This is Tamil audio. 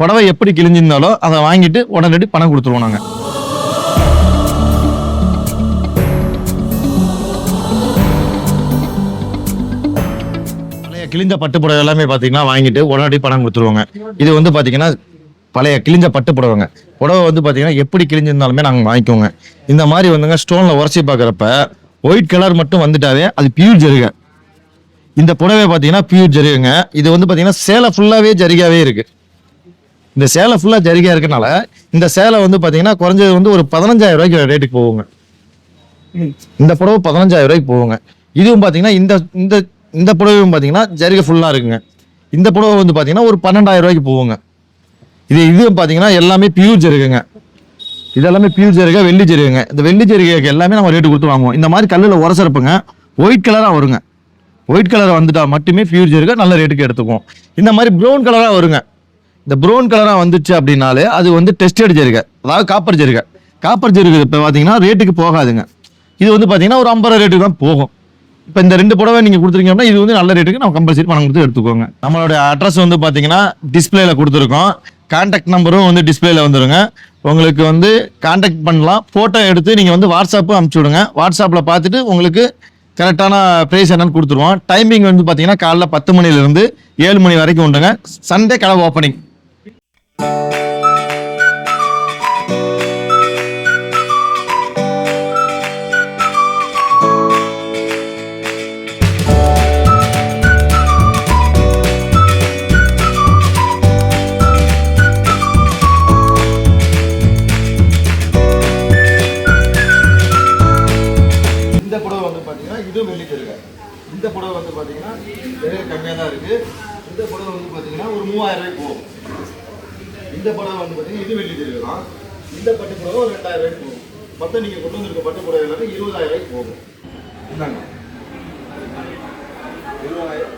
புடவை எப்படி கிழிஞ்சிருந்தாலோ அதை வாங்கிட்டு உடனடி பணம் கொடுத்துருவோம் நாங்கள் பழைய கிழிஞ்ச பட்டு புடவை எல்லாமே பார்த்தீங்கன்னா வாங்கிட்டு உடனடி பணம் கொடுத்துருவாங்க. இது வந்து பார்த்தீங்கன்னா பழைய கிழிஞ்ச பட்டு புடவைங்க. புடவை வந்து பார்த்தீங்கன்னா எப்படி கிழிஞ்சிருந்தாலுமே நாங்கள் வாங்கிக்குவோங்க இந்த மாதிரி வந்துங்க ஸ்டோனில் உரைச்சி பார்க்குறப்ப ஒயிட் கலர் மட்டும் வந்துட்டாவே அது பியூர் ஜருகை. இந்த புடவை பார்த்தீங்கன்னா பியூர் ஜரிகைங்க. இது வந்து பார்த்தீங்கன்னா சேலை ஃபுல்லாகவே ஜருகாவே இருக்குது இந்த சேலை ஃபுல்லாக ஜரிகையா இருக்கனால இந்த சேலை வந்து பார்த்தீங்கன்னா குறைஞ்சது வந்து ஒரு பதினஞ்சாயிரம் ரூபாய்க்கு ரேட்டுக்கு போகுங்க. இந்த புடவை பதினஞ்சாயிரம் ரூபாய்க்கு போகுங்க. இதுவும் பார்த்தீங்கன்னா இந்த இந்த இந்த புடவையும் பார்த்தீங்கன்னா ஜரிகை ஃபுல்லாக இருக்குங்க. இந்த புடவை வந்து பார்த்தீங்கன்னா ஒரு பன்னெண்டாயிரம் ரூபாய்க்கு போகுங்க. இது இதுவும் பார்த்தீங்கன்னா எல்லாமே பியூர் ஜருகைங்க. இது எல்லாமே பியூர் ஜருகை வெள்ளி ஜருகைங்க. இந்த வெள்ளி ஜருகைக்கு எல்லாமே நம்ம ரேட்டு கொடுத்து வாங்குவோம். இந்த மாதிரி கல்லில் உரசரப்புங்க ஒயிட் கலராக வருங்க. ஒயிட் கலர் வந்துட்டா மட்டுமே பியூர் ஜெருகை நல்ல ரேட்டுக்கு எடுத்துக்குவோம். இந்த மாதிரி ப்ரௌன் கலராக வருங்க. இந்த ப்ரௌன் கலராக வந்துச்சு அப்படின்னாலே அது வந்து டெஸ்டட் ஜெருகை. அதாவது காப்பர் ஜெருகை. காப்பர் ஜெருகை இப்போ பார்த்தீங்கன்னா ரேட்டுக்கு போகாதுங்க. இது வந்து பார்த்தீங்கன்னா ஒரு ஐம்பது ரேட்டுக்கு தான் போகும். இப்போ இந்த ரெண்டு புடவை நீங்கள் கொடுத்துருங்க அப்படின்னா இது வந்து நல்ல ரேட்டுக்கு நம்ம கம்பல்சரி பணம் கொடுத்து எடுத்துக்கோங்க. நம்மளோட அட்ரஸ் வந்து பார்த்தீங்கன்னா டிஸ்பிளேல கொடுத்துருக்கோம். கான்டாக்ட் நம்பரும் வந்து டிஸ்பிளேல வந்துருங்க. உங்களுக்கு வந்து கான்டாக்ட் பண்ணலாம். ஃபோட்டோ எடுத்து நீங்கள் வந்து வாட்ஸ்அப்பும் அனுப்பிச்சி விடுங்க. வாட்ஸ்அப்பில் பார்த்துட்டு உங்களுக்கு கரெக்டான ப்ரைஸ் என்னன்னு கொடுத்துருவோம். டைமிங் வந்து பார்த்தீங்கன்னா காலைல பத்து மணிலேருந்து ஏழு மணி வரைக்கும் உண்டுங்க. சண்டே கடை ஓப்பனிங் இதுவும் பார்த்தீங்கன்னா இந்த புடவை வந்து பார்த்தீங்கன்னா விலை கம்மியாக தான் இருக்குது இந்த புடவை வந்து பார்த்தீங்கன்னா ஒரு மூவாயிரம் ரூபாய்க்கு போகும். இந்த புடவை வந்து பார்த்தீங்கன்னா இது வெள்ளி தான் இந்த பட்டு புடவை ஒரு ரெண்டாயிரம் ரூபாய்க்கு போகும். மொத்தம் நீங்கள் கொண்டு வந்திருக்க பட்டு புடவை எல்லாமே இருபதாயிரம் ரூபாய்க்கு போகும். இந்தாங்க. இருபதாயிரம்.